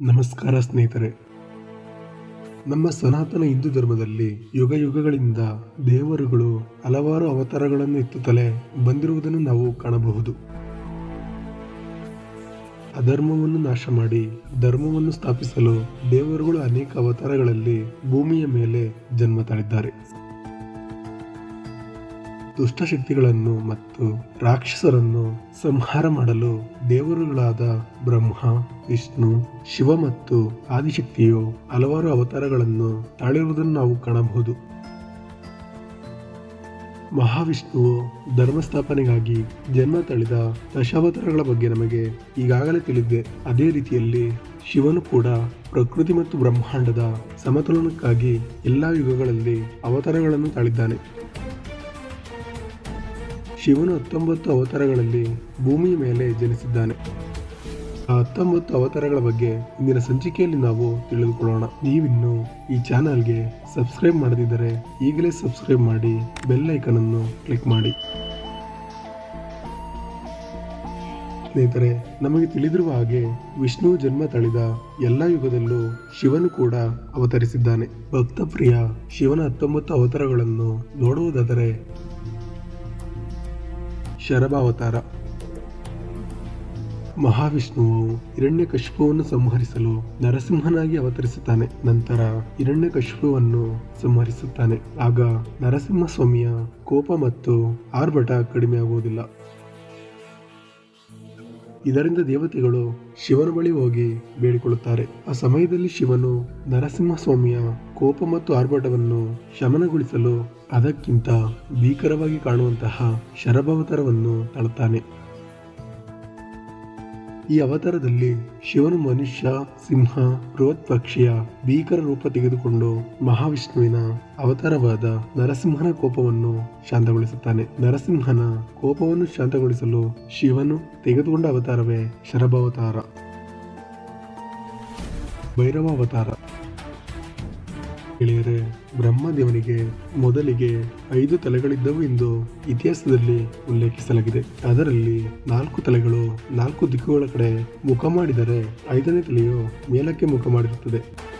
ನಮಸ್ಕಾರ ಸ್ನೇಹಿತರೆ. ನಮ್ಮ ಸನಾತನ ಹಿಂದೂ ಧರ್ಮದಲ್ಲಿ ಯುಗ ಯುಗಗಳಿಂದ ದೇವರುಗಳು ಹಲವಾರು ಅವತಾರಗಳನ್ನು ಎತ್ತುತ್ತಲೇ ಬಂದಿರುವುದನ್ನು ನಾವು ಕಾಣಬಹುದು. ಅಧರ್ಮವನ್ನು ನಾಶ ಮಾಡಿ ಧರ್ಮವನ್ನು ಸ್ಥಾಪಿಸಲು ದೇವರುಗಳು ಅನೇಕ ಅವತಾರಗಳಲ್ಲಿ ಭೂಮಿಯ ಮೇಲೆ ಜನ್ಮ ತಾಳಿದ್ದಾರೆ. ದುಷ್ಟಶಕ್ತಿಗಳನ್ನು ಮತ್ತು ರಾಕ್ಷಸರನ್ನು ಸಂಹಾರ ಮಾಡಲು ದೇವರುಗಳಾದ ಬ್ರಹ್ಮ, ವಿಷ್ಣು, ಶಿವ ಮತ್ತು ಆದಿಶಕ್ತಿಯು ಹಲವಾರು ಅವತಾರಗಳನ್ನು ತಾಳಿರುವುದನ್ನು ನಾವು ಕಾಣಬಹುದು. ಮಹಾವಿಷ್ಣುವು ಧರ್ಮ ಸ್ಥಾಪನೆಗಾಗಿ ಜನ್ಮ ತಳೆದ ದಶಾವತಾರಗಳ ಬಗ್ಗೆ ನಮಗೆ ಈಗಾಗಲೇ ತಿಳಿದಿದೆ. ಅದೇ ರೀತಿಯಲ್ಲಿ ಶಿವನು ಕೂಡ ಪ್ರಕೃತಿ ಮತ್ತು ಬ್ರಹ್ಮಾಂಡದ ಸಮತೋಲನಕ್ಕಾಗಿ ಎಲ್ಲಾ ಯುಗಗಳಲ್ಲಿ ಅವತಾರಗಳನ್ನು ತಾಳಿದ್ದಾನೆ. ಶಿವನು ಹತ್ತೊಂಬತ್ತು ಅವತಾರಗಳಲ್ಲಿ ಭೂಮಿಯ ಮೇಲೆ ಜನಿಸಿದ್ದಾನೆ. ಆ ಹತ್ತೊಂಬತ್ತು ಅವತಾರಗಳ ಬಗ್ಗೆ ಇಂದಿನ ಸಂಚಿಕೆಯಲ್ಲಿ ನಾವು ತಿಳಿದುಕೊಳ್ಳೋಣ. ನೀವಿನ್ನು ಈ ಚಾನಲ್ಗೆ ಸಬ್ಸ್ಕ್ರೈಬ್ ಮಾಡದಿದ್ದರೆ ಈಗಲೇ ಸಬ್ಸ್ಕ್ರೈಬ್ ಮಾಡಿ, ಬೆಲ್ ಐಕನ್ ಅನ್ನು ಕ್ಲಿಕ್ ಮಾಡಿ. ಸ್ನೇಹಿತರೆ, ನಮಗೆ ತಿಳಿದಿರುವ ಹಾಗೆ ವಿಷ್ಣು ಜನ್ಮ ತಳೆದ ಎಲ್ಲ ಯುಗದಲ್ಲೂ ಶಿವನು ಕೂಡ ಅವತರಿಸಿದ್ದಾನೆ. ಭಕ್ತಪ್ರಿಯ ಶಿವನ ಹತ್ತೊಂಬತ್ತು ಅವತಾರಗಳನ್ನು ನೋಡುವುದಾದರೆ ಶರಭಾವತಾರ. ಮಹಾವಿಷ್ಣುವು ಹಿರಣ್ಯಕಶಿಪುವನ್ನು ಸಂಹರಿಸಲು ನರಸಿಂಹನಾಗಿ ಅವತರಿಸುತ್ತಾನೆ. ನಂತರ ಹಿರಣ್ಯಕಶಿಪುವನ್ನು ಸಂಹರಿಸುತ್ತಾನೆ. ಆಗ ನರಸಿಂಹ ಸ್ವಾಮಿಯ ಕೋಪ ಮತ್ತು ಆರ್ಭಟ ಕಡಿಮೆಯಾಗುವುದಿಲ್ಲ. ಇದರಿಂದ ದೇವತೆಗಳು ಶಿವನ ಬಳಿ ಹೋಗಿ ಬೇಡಿಕೊಳ್ಳುತ್ತಾರೆ. ಆ ಸಮಯದಲ್ಲಿ ಶಿವನು ನರಸಿಂಹಸ್ವಾಮಿಯ ಕೋಪ ಮತ್ತು ಆರ್ಭಟವನ್ನು ಶಮನಗೊಳಿಸಲು ಅದಕ್ಕಿಂತ ಭೀಕರವಾಗಿ ಕಾಣುವಂತಹ ಶರಭಾವತಾರವನ್ನು ತಾಳುತ್ತಾನೆ. ಈ ಅವತಾರದಲ್ಲಿ ಶಿವನು ಮನುಷ್ಯ, ಸಿಂಹ, ಬೃಹತ್ ಪಕ್ಷಿಯ ಭೀಕರ ರೂಪ ತೆಗೆದುಕೊಂಡು ಮಹಾವಿಷ್ಣುವಿನ ಅವತಾರವಾದ ನರಸಿಂಹನ ಕೋಪವನ್ನು ಶಾಂತಗೊಳಿಸುತ್ತಾನೆ. ನರಸಿಂಹನ ಕೋಪವನ್ನು ಶಾಂತಗೊಳಿಸಲು ಶಿವನು ತೆಗೆದುಕೊಂಡ ಅವತಾರವೇ ಶರಭಾವತಾರ. ಭೈರವ ಅವತಾರ ಗೆಳೆಯರೆ ಬ್ರಹ್ಮದೇವನಿಗೆ ಮೊದಲಿಗೆ ಐದು ತಲೆಗಳಿದ್ದವು ಎಂದು ಇತಿಹಾಸದಲ್ಲಿ ಉಲ್ಲೇಖಿಸಲಾಗಿದೆ. ಅದರಲ್ಲಿ ನಾಲ್ಕು ತಲೆಗಳು ನಾಲ್ಕು ದಿಕ್ಕುಗಳ ಕಡೆ ಮುಖ ಮಾಡಿದರೆ ಐದನೇ ತಲೆಯು ಮೇಲಕ್ಕೆ ಮುಖ ಮಾಡಿರುತ್ತದೆ.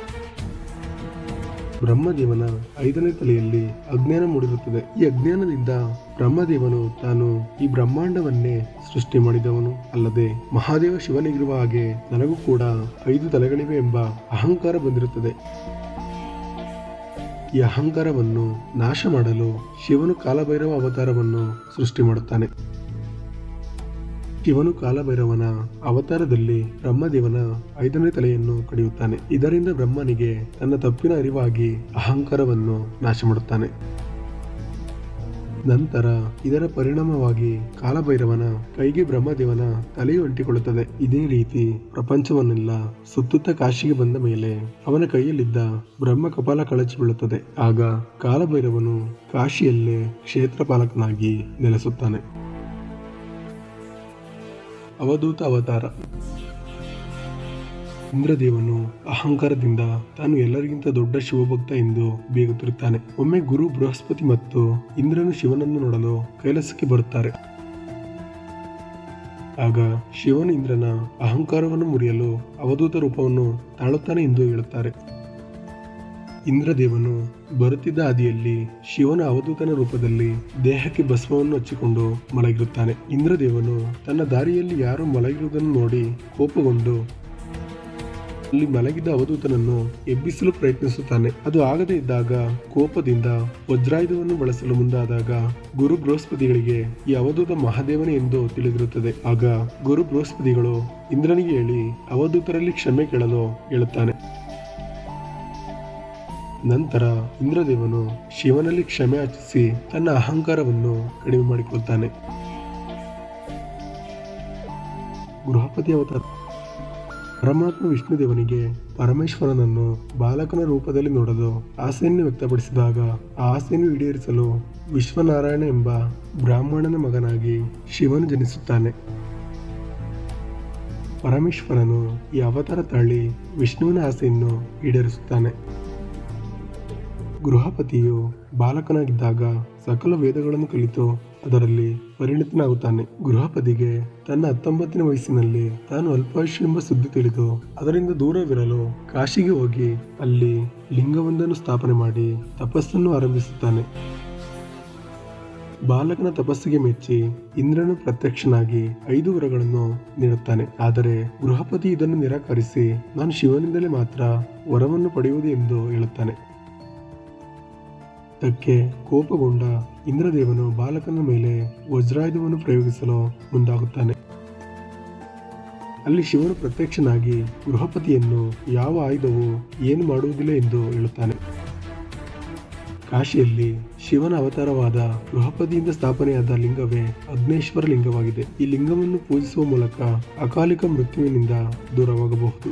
ಬ್ರಹ್ಮದೇವನ ಐದನೇ ತಲೆಯಲ್ಲಿ ಅಜ್ಞಾನ ಮೂಡಿರುತ್ತದೆ. ಈ ಅಜ್ಞಾನದಿಂದ ಬ್ರಹ್ಮದೇವನು ತಾನು ಈ ಬ್ರಹ್ಮಾಂಡವನ್ನೇ ಸೃಷ್ಟಿ ಮಾಡಿದವನು. ಅಲ್ಲದೆ ಮಹಾದೇವ ಶಿವನಿಗಿರುವ ಹಾಗೆ ನನಗೂ ಕೂಡ ಐದು ತಲೆಗಳಿವೆ ಎಂಬ ಅಹಂಕಾರ ಬಂದಿರುತ್ತದೆ. ಈ ಅಹಂಕಾರವನ್ನು ನಾಶ ಮಾಡಲು ಶಿವನು ಕಾಲಭೈರವ ಅವತಾರವನ್ನು ಸೃಷ್ಟಿ ಮಾಡುತ್ತಾನೆ. ಶಿವನು ಕಾಲಭೈರವನ ಅವತಾರದಲ್ಲಿ ಬ್ರಹ್ಮದೇವನ ಐದನೇ ತಲೆಯನ್ನು ಕಡಿಯುತ್ತಾನೆ. ಇದರಿಂದ ಬ್ರಹ್ಮನಿಗೆ ತನ್ನ ತಪ್ಪಿನ ಅರಿವಾಗಿ ಅಹಂಕಾರವನ್ನು ನಾಶ ಮಾಡುತ್ತಾನೆ. ನಂತರ ಇದರ ಪರಿಣಾಮವಾಗಿ ಕಾಲಭೈರವನ ಕೈಗೆ ಬ್ರಹ್ಮದೇವನ ತಲೆಯು ಅಂಟಿಕೊಳ್ಳುತ್ತದೆ. ಇದೇ ರೀತಿ ಪ್ರಪಂಚವನ್ನೆಲ್ಲ ಸುತ್ತುತ್ತ ಕಾಶಿಗೆ ಬಂದ ಮೇಲೆ ಅವನ ಕೈಯಲ್ಲಿದ್ದ ಬ್ರಹ್ಮ ಕಪಾಲ ಕಳಚಿ ಬೀಳುತ್ತದೆ. ಆಗ ಕಾಲಭೈರವನು ಕಾಶಿಯಲ್ಲೇ ಕ್ಷೇತ್ರಪಾಲಕನಾಗಿ ನೆಲೆಸುತ್ತಾನೆ. ಅವಧೂತ ಅವತಾರ. ಇಂದ್ರದೇವನು ಅಹಂಕಾರದಿಂದ ತಾನು ಎಲ್ಲರಿಗಿಂತ ದೊಡ್ಡ ಶಿವಭಕ್ತ ಎಂದು ಬೀಗುತ್ತಿರುತ್ತಾನೆ ಒಮ್ಮೆ ಗುರು ಬೃಹಸ್ಪತಿ ಮತ್ತು ಇಂದ್ರನು ಶಿವನನ್ನು ನೋಡಲು ಕೈಲಾಸಕ್ಕೆ ಬರುತ್ತಾರೆ. ಆಗ ಶಿವನು ಇಂದ್ರನ ಅಹಂಕಾರವನ್ನು ಮುರಿಯಲು ಅವಧೂತ ರೂಪವನ್ನು ತಾಳುತ್ತಾನೆ ಎಂದು ಹೇಳುತ್ತಾರೆ. ಇಂದ್ರದೇವನು ಬರುತ್ತಿದ್ದ ಹಾದಿಯಲ್ಲಿ ಶಿವನ ಅವಧೂತನ ರೂಪದಲ್ಲಿ ದೇಹಕ್ಕೆ ಭಸ್ಮವನ್ನು ಹಚ್ಚಿಕೊಂಡು ಮಲಗಿರುತ್ತಾನೆ. ಇಂದ್ರದೇವನು ತನ್ನ ದಾರಿಯಲ್ಲಿ ಯಾರು ಮಲಗಿರುವುದನ್ನು ನೋಡಿ ಕೋಪಗೊಂಡು ಅಲ್ಲಿ ಮಲಗಿದ ಅವಧೂತನನ್ನು ಎಬ್ಬಿಸಲು ಪ್ರಯತ್ನಿಸುತ್ತಾನೆ. ಅದು ಆಗದೇ ಇದ್ದಾಗ ಕೋಪದಿಂದ ವಜ್ರಾಯುಧವನ್ನು ಬಳಸಲು ಮುಂದಾದಾಗ ಗುರು ಬೃಹಸ್ಪತಿಗಳಿಗೆ ಈ ಅವಧೂತ ಮಹಾದೇವನೇ ಎಂದು ತಿಳಿದಿರುತ್ತದೆ. ಆಗ ಗುರು ಬೃಹಸ್ಪತಿಗಳು ಇಂದ್ರನಿಗೆ ಹೇಳಿ ಅವಧೂತರಲ್ಲಿ ಕ್ಷಮೆ ಕೇಳಲು ಹೇಳುತ್ತಾನೆ. ನಂತರ ಇಂದ್ರದೇವನು ಶಿವನಲ್ಲಿ ಕ್ಷಮೆ ಆಚಿಸಿ ತನ್ನ ಅಹಂಕಾರವನ್ನು ಕಡಿಮೆ ಮಾಡಿಕೊಳ್ಳುತ್ತಾನೆ ಗೃಹಪತಿ ಅವತಾರ ಪರಮಾತ್ಮ ವಿಷ್ಣುದೇವನಿಗೆ ಪರಮೇಶ್ವರನನ್ನು ಬಾಲಕನ ರೂಪದಲ್ಲಿ ನೋಡಲು ಆಸೆಯನ್ನು ವ್ಯಕ್ತಪಡಿಸಿದಾಗ ಆ ಆಸೆಯನ್ನು ಈಡೇರಿಸಲು ವಿಶ್ವನಾರಾಯಣ ಎಂಬ ಬ್ರಾಹ್ಮಣನ ಮಗನಾಗಿ ಶಿವನು ಜನಿಸುತ್ತಾನೆ. ಪರಮೇಶ್ವರನು ಈ ಅವತಾರ ತಾಳಿ ವಿಷ್ಣುವಿನ ಆಸೆಯನ್ನು ಈಡೇರಿಸುತ್ತಾನೆ. ಗೃಹಪತಿಯು ಬಾಲಕನಾಗಿದ್ದಾಗ ಸಕಲ ವೇದಗಳನ್ನು ಕಲಿತು ಅದರಲ್ಲಿ ಪರಿಣಿತನಾಗುತ್ತಾನೆ. ಗೃಹಪತಿಗೆ ತನ್ನ ಹತ್ತೊಂಬತ್ತನೇ ವಯಸ್ಸಿನಲ್ಲಿ ತಾನು ಅಲ್ಪಾಯುಷ್ಯ ಎಂಬ ಸುದ್ದಿ ತಿಳಿದು, ಅದರಿಂದ ದೂರವಿರಲು ಕಾಶಿಗೆ ಹೋಗಿ ಅಲ್ಲಿ ಲಿಂಗವೊಂದನ್ನು ಸ್ಥಾಪನೆ ಮಾಡಿ ತಪಸ್ಸನ್ನು ಆರಂಭಿಸುತ್ತಾನೆ. ಬಾಲಕನ ತಪಸ್ಸಿಗೆ ಮೆಚ್ಚಿ ಇಂದ್ರನು ಪ್ರತ್ಯಕ್ಷನಾಗಿ ಐದು ವರಗಳನ್ನು ನೀಡುತ್ತಾನೆ. ಆದರೆ ಗೃಹಪತಿ ಇದನ್ನು ನಿರಾಕರಿಸಿ, ನಾನು ಶಿವನಿಂದಲೇ ಮಾತ್ರ ವರವನ್ನು ಪಡೆಯುವುದು ಎಂದು ಹೇಳುತ್ತಾನೆ. ಇದಕ್ಕೆ ಕೋಪಗೊಂಡ ಇಂದ್ರದೇವನು ಬಾಲಕನ ಮೇಲೆ ವಜ್ರಾಯುಧವನ್ನು ಪ್ರಯೋಗಿಸಲು ಮುಂದಾಗುತ್ತಾನೆ. ಅಲ್ಲಿ ಶಿವನು ಪ್ರತ್ಯಕ್ಷನಾಗಿ ಗೃಹಪತಿಯನ್ನು ಯಾವ ಆಯುಧವು ಏನು ಮಾಡುವುದಿಲ್ಲ ಎಂದು ಹೇಳುತ್ತಾನೆ. ಕಾಶಿಯಲ್ಲಿ ಶಿವನ ಅವತಾರವಾದ ಗೃಹಪತಿಯಿಂದ ಸ್ಥಾಪನೆಯಾದ ಲಿಂಗವೇ ಅಗ್ನೇಶ್ವರ ಲಿಂಗವಾಗಿದೆ. ಈ ಲಿಂಗವನ್ನು ಪೂಜಿಸುವ ಮೂಲಕ ಅಕಾಲಿಕ ಮೃತ್ಯುವಿನಿಂದ ದೂರವಾಗಬಹುದು.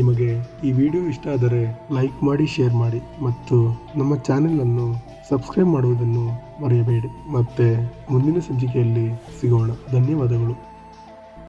ನಿಮಗೆ ಈ ವಿಡಿಯೋ ಇಷ್ಟ ಆದರೆ ಲೈಕ್ ಮಾಡಿ, ಶೇರ್ ಮಾಡಿ ಮತ್ತು ನಮ್ಮ ಚಾನೆಲ್ ಅನ್ನು ಸಬ್ಸ್ಕ್ರೈಬ್ ಮಾಡುವುದನ್ನು ಮರೆಯಬೇಡಿ. ಮತ್ತೆ ಮುಂದಿನ ಸಂಚಿಕೆಯಲ್ಲಿ ಸಿಗೋಣ. ಧನ್ಯವಾದಗಳು.